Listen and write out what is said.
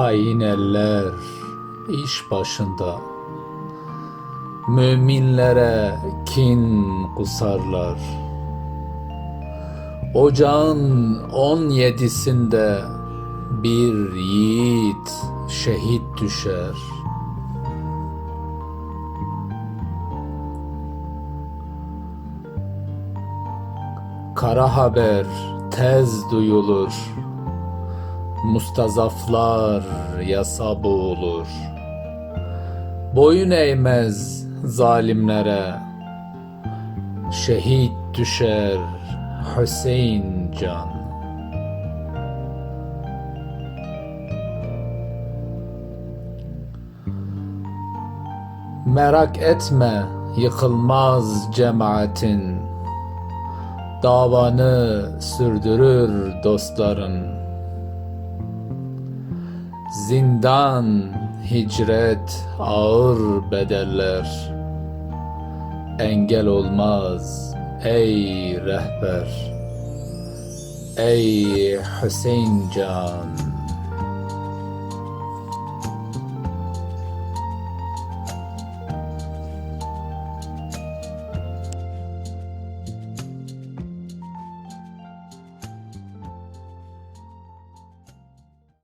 Hain eller iş başında Müminlere kin kusarlar Ocağın on yedisinde bir yiğit şehit düşer. Kara haber tez duyulur. Mustazaflar yasa boğulur. Boyun eğmez zalimlere. Şehit düşer Hüseyin can. Merak etme yıkılmaz cemaatin Davanı sürdürür dostların Zindan, hicret, ağır bedeller. Engel olmaz ey rehber. Ey Hüseyin can